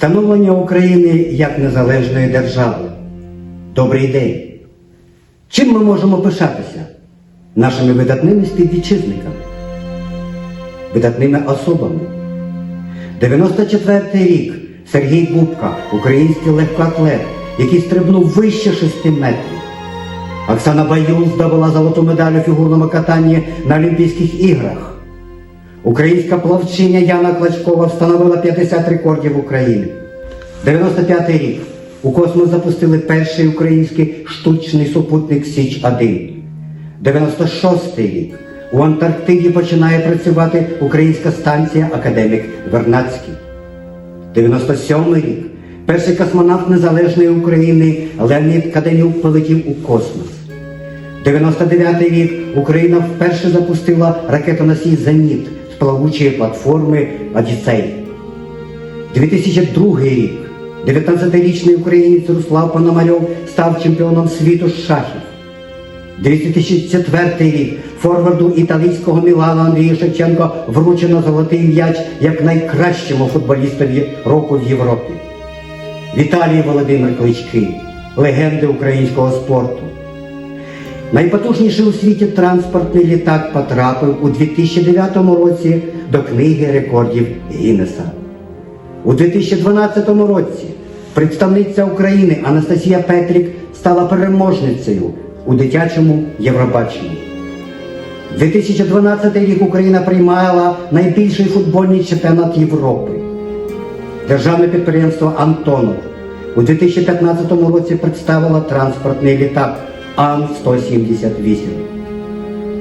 Встановлення України як незалежної держави. Добрий день. Чим ми можемо пишатися? Нашими видатними співвітчизниками, видатними особами. 94-й рік Сергій Бубка, український легкоатлет, який стрибнув вище 6 метрів. Оксана Баюл здобула золоту медаль у фігурному катанні на Олімпійських іграх. Українська плавчиня Яна Клачкова встановила 50 рекордів України. 95-й рік у космос запустили перший український штучний супутник Січ-1. 96-й рік у Антарктиді починає працювати українська станція Академік Вернадський. 97 рік перший космонавт Незалежної України Леонід Каденюк полетів у космос. 99-й рік Україна вперше запустила ракетоносій Зеніт з плавучої платформи Одіссей. 2002 рік 19-річний українець Руслав Пономарьов став чемпіоном світу з шахів. 2004 рік форварду італійського Мілану Андрію Шевченко вручено золотий м'яч як найкращому футболістові року в Європі. Віталій Володимир Клички, легенди українського спорту. Найпотужніший у світі транспортний літак потрапив у 2009 році до книги рекордів Гіннеса. У 2012 році представниця України Анастасія Петрік стала переможницею у дитячому Євробаченні. 2012 рік Україна приймала найбільший футбольний чемпіонат Європи. Державне підприємство Антонов у 2015 році представило транспортний літак Ан-178.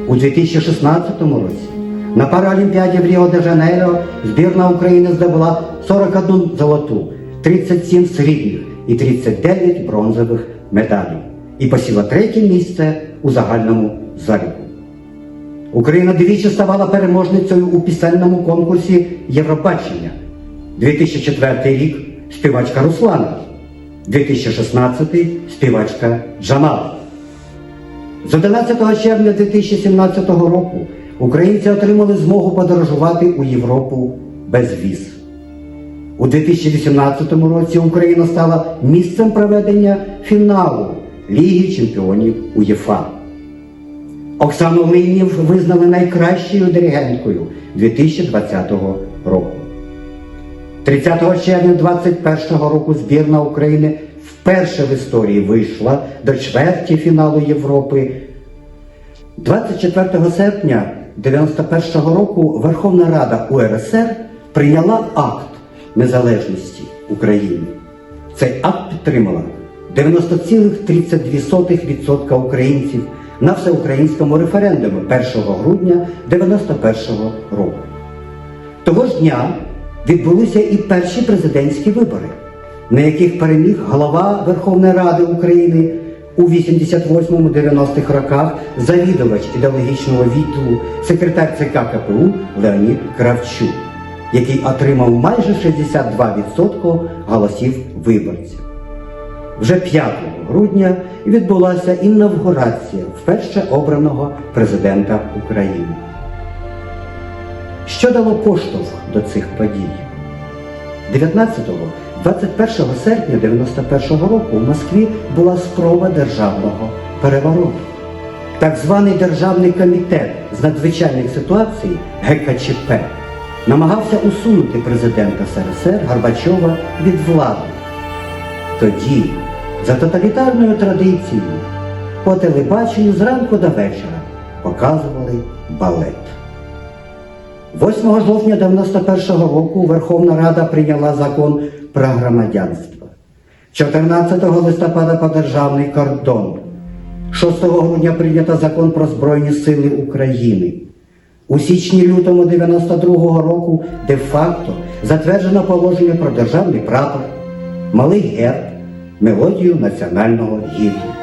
У 2016 році на Паралімпіаді в Ріо-де-Жанейро збірна України здобула 41 золоту, 37 срібних і 39 бронзових медалей і посіла третє місце у загальному заліку. Україна двічі ставала переможницею у пісенному конкурсі Євробачення. 2004 рік співачка Руслана, 2016 співачка Джамал. З 11 червня 2017 року українці отримали змогу подорожувати у Європу без віз. У 2018 році Україна стала місцем проведення фіналу Ліги чемпіонів УЄФА. Оксану Линів визнали найкращою диригенткою 2020 року. 30 червня 2021 року збірна України вперше в історії вийшла до чверті фіналу Європи. 24 серпня 1991 року Верховна Рада УРСР прийняла акт незалежності України. Цей акт підтримала 90,32% українців на всеукраїнському референдумі 1 грудня 1991 року. Того ж дня відбулися і перші президентські вибори, на яких переміг голова Верховної Ради України у 88-90-х роках завідувач ідеологічного відділу, секретар ЦК КПУ Леонід Кравчук, який отримав майже 62% голосів виборців. Вже 5 грудня відбулася інавгурація вперше обраного президента України. Що дало поштовх до цих подій? 19-21 серпня 91 року в Москві була спроба державного перевороту. Так званий Державний комітет з надзвичайних ситуацій ГКЧП намагався усунути президента СРСР Горбачова від влади. Тоді, за тоталітарною традицією, по телебаченню зранку до вечора показували балет. 8 жовтня 91 року Верховна Рада прийняла закон про громадянство. 14 листопада про державний кордон. 6 грудня прийнято закон про Збройні Сили України. У січні-лютому 92-го року де-факто затверджено положення про державний прапор, малий герб, мелодію національного гімну.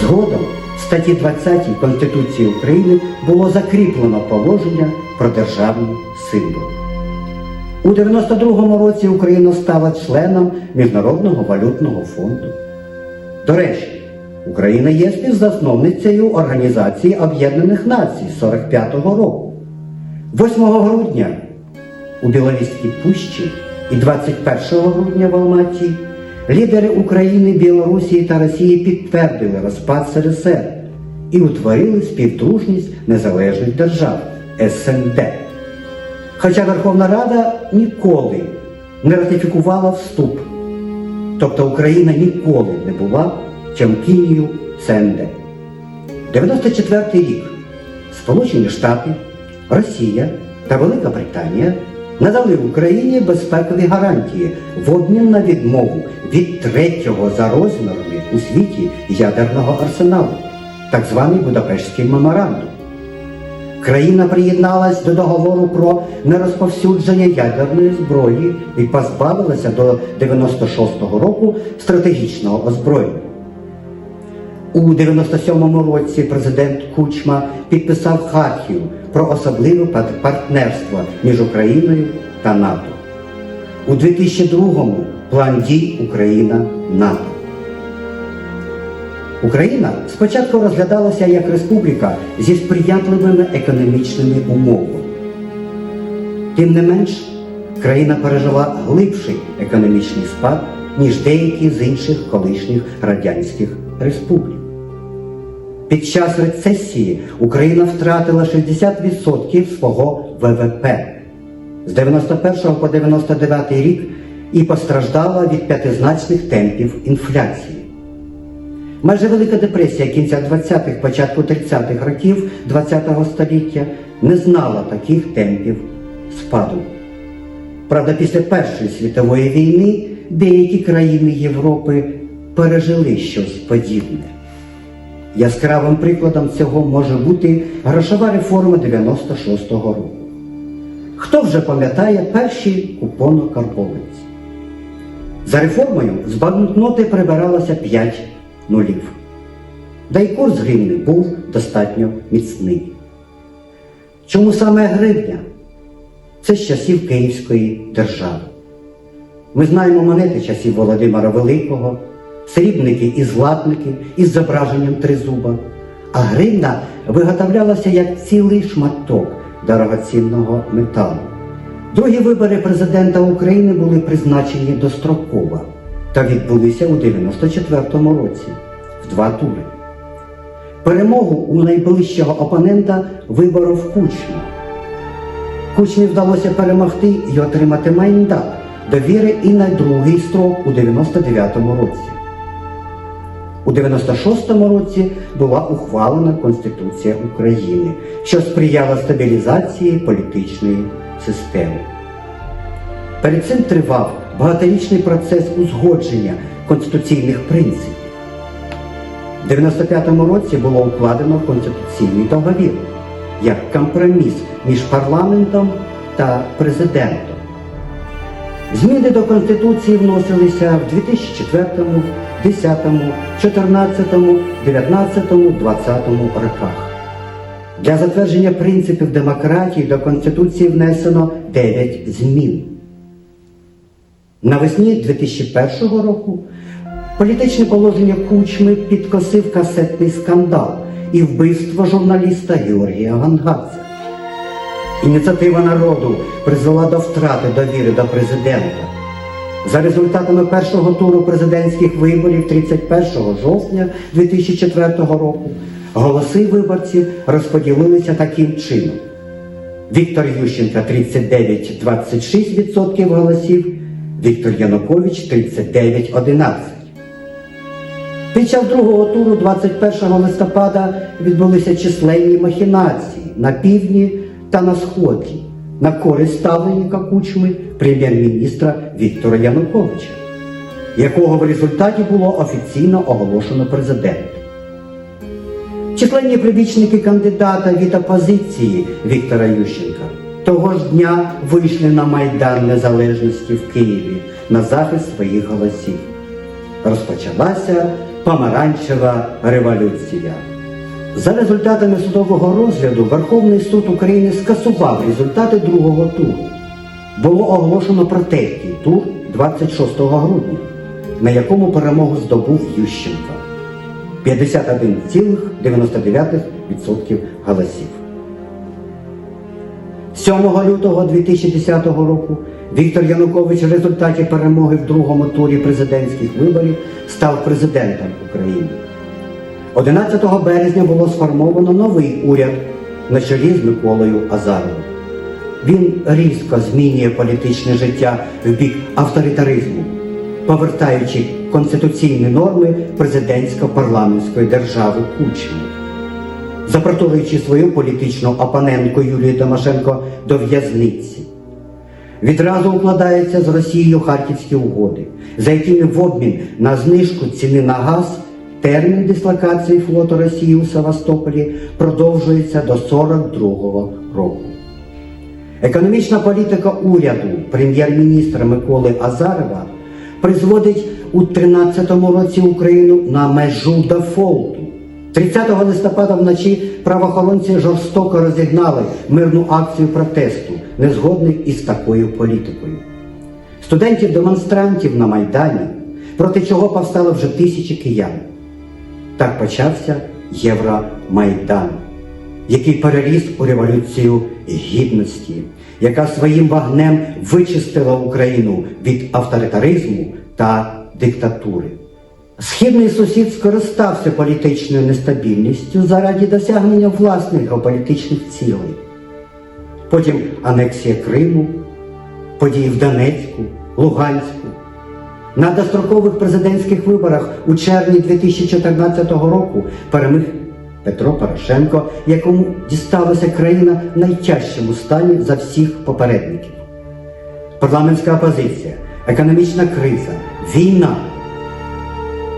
Згодом в статті 20 Конституції України було закріплено положення про державні символи. У 92-му році Україна стала членом Міжнародного валютного фонду. До речі, Україна є співзасновницею Організації Об'єднаних Націй 45-го року. 8 грудня у Біловістській пущі І 21 грудня в Алматі лідери України, Білорусі та Росії підтвердили розпад СРСР і утворили співдружність незалежних держав СНД. Хоча Верховна Рада ніколи не ратифікувала вступ, тобто Україна ніколи не була членкинею СНД. 94 рік Сполучені Штати, Росія та Велика Британія надали Україні безпекові гарантії в обмін на відмову від третього за розмірами у світі ядерного арсеналу, так званий Будапештський меморандум. Країна приєдналась до договору про нерозповсюдження ядерної зброї і позбавилася до 96-го року стратегічного озброєння. У 97-му році президент Кучма підписав хартію про особливе партнерство між Україною та НАТО. У 2002-му план дій Україна НАТО. Україна спочатку розглядалася як республіка зі сприятливими економічними умовами. Тим не менш, країна пережила глибший економічний спад, ніж деякі з інших колишніх радянських республік. Під час рецесії Україна втратила 60% свого ВВП з 91 по 99 рік і постраждала від п'ятизначних темпів інфляції. Майже Велика депресія кінця 20-х, початку 30-х років ХХ століття не знала таких темпів спаду. Правда, після Першої світової війни деякі країни Європи пережили щось подібне. Яскравим прикладом цього може бути грошова реформа 96-го року. Хто вже пам'ятає перші купонокарбованці? За реформою з банкноти прибиралося 5 нулів. Да й курс гривни був достатньо міцний. Чому саме гривня? Це з часів Київської держави. Ми знаємо монети часів Володимира Великого, срібники і златники із зображенням тризуба, а гривна виготовлялася як цілий шматок дорогоцінного металу. Другі вибори президента України були призначені достроково та відбулися у 94-му році два тури. Перемогу у найближчого опонента виборов Кучма. Кучмі вдалося перемогти і отримати мандат довіри і на другий строк у 99-му році. У 96-му році була ухвалена Конституція України, що сприяла стабілізації політичної системи. Перед цим тривав багаторічний процес узгодження конституційних принципів. У 95-му році було укладено конституційний договір як компроміс між парламентом та президентом. Зміни до Конституції вносилися в 2004, 10, 14, 19, 20 роках. Для затвердження принципів демократії до Конституції внесено 9 змін. Навесні 2001 року політичне положення Кучми підкосив касетний скандал і вбивство журналіста Георгія Гангадзе. Ініціатива народу призвела до втрати довіри до президента. За результатами першого туру президентських виборів 31 жовтня 2004 року голоси виборців розподілилися таким чином. Віктор Ющенко 39,26% голосів, Віктор Янукович 39,11%. Під час другого туру 21 листопада відбулися численні махінації на півдні та на сході на користь ставленника кучми прем'єр-міністра Віктора Януковича, якого в результаті було офіційно оголошено президентом. Численні прибічники кандидата від опозиції Віктора Ющенка того ж дня вийшли на Майдан Незалежності в Києві на захист своїх голосів. Розпочалася помаранчева революція. За результатами судового розгляду Верховний суд України скасував результати другого туру. Було оголошено про третій тур 26 грудня, на якому перемогу здобув Ющенко 51,99% голосів. 7 лютого 2010 року Віктор Янукович в результаті перемоги в другому турі президентських виборів став президентом України. 11 березня було сформовано новий уряд на чолі з Миколою Азаровим. Він різко змінює політичне життя в бік авторитаризму, повертаючи конституційні норми президентсько-парламентської держави Кучми, запроторюючи свою політичну опонентку Юлію Тимошенко до в'язниці. Відразу укладаються з Росією харківські угоди, за якими в обмін на знижку ціни на газ термін дислокації флоту Росії у Севастополі продовжується до 42-го року. Економічна політика уряду прем'єр-міністра Миколи Азарова призводить у 2013 році Україну на межу дефолту. 30 листопада вночі правоохоронці жорстоко розігнали мирну акцію протесту, незгодних із такою політикою. Студентів-демонстрантів на Майдані, проти чого повстало вже тисячі киян. Так почався Євромайдан, який переріс у революцію гідності, яка своїм вогнем вичистила Україну від авторитаризму та диктатури. Східний сусід скористався політичною нестабільністю заради досягнення власних геополітичних цілей. Потім анексія Криму, події в Донецьку, Луганську. На дострокових президентських виборах у червні 2014 року переміг Петро Порошенко, якому дісталася країна в найтяжчому стані за всіх попередників. Парламентська опозиція, економічна криза, війна.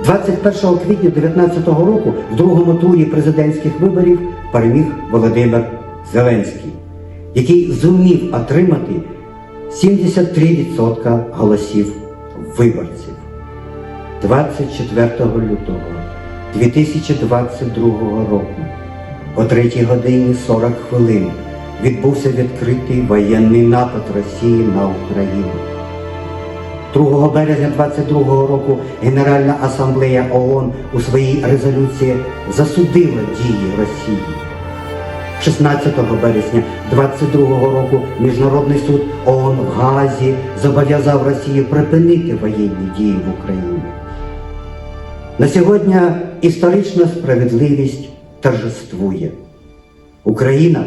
21 квітня 2019 року в другому турі президентських виборів переміг Володимир Зеленський, який зумів отримати 73% голосів виборців. 24 лютого 2022 року о 3 годині 40 хвилин відбувся відкритий воєнний напад Росії на Україну. 2 березня 22 року Генеральна асамблея ООН у своїй резолюції засудила дії Росії. 16 березня 22 року Міжнародний суд ООН в Гаазі зобов'язав Росію припинити воєнні дії в Україні. На сьогодні історична справедливість торжествує. Україна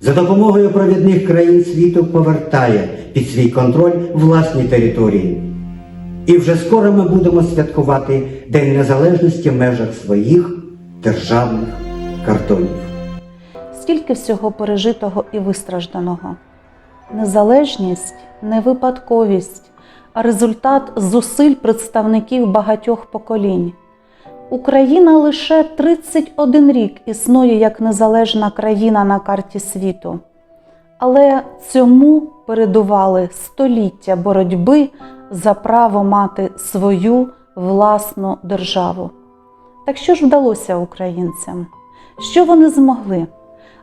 за допомогою провідних країн світу повертає під свій контроль власні території. І вже скоро ми будемо святкувати День Незалежності в межах своїх державних кордонів. Скільки всього пережитого і вистражданого. Незалежність не випадковість, а результат зусиль представників багатьох поколінь. Україна лише 31 рік існує як незалежна країна на карті світу. Але цьому передували століття боротьби за право мати свою власну державу. Так що ж вдалося українцям? Що вони змогли?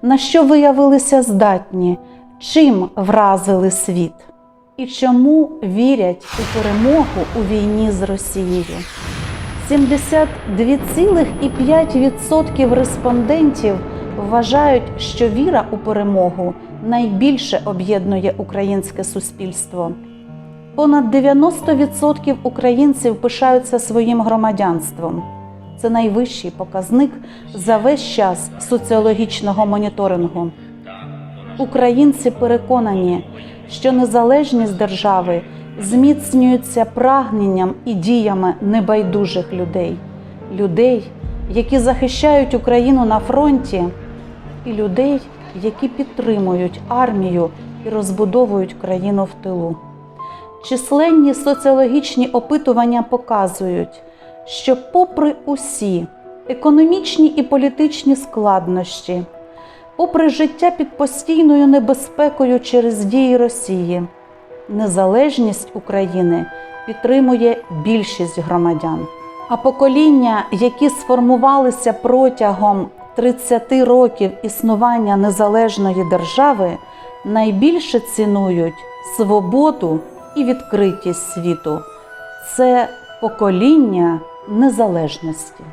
На що виявилися здатні? Чим вразили світ? І чому вірять у перемогу у війні з Росією? 72,5% респондентів вважають, що віра у перемогу найбільше об'єднує українське суспільство. Понад 90% українців пишаються своїм громадянством. Це найвищий показник за весь час соціологічного моніторингу. Українці переконані, що незалежність держави зміцнюється прагненням і діями небайдужих людей, людей, які захищають Україну на фронті, і людей, які підтримують армію і розбудовують країну в тилу. Численні соціологічні опитування показують, що, попри усі економічні і політичні складнощі, попри життя під постійною небезпекою через дії Росії, незалежність України підтримує більшість громадян. А покоління, які сформувалися протягом 30 років існування незалежної держави, найбільше цінують свободу і відкритість світу. Це покоління незалежності.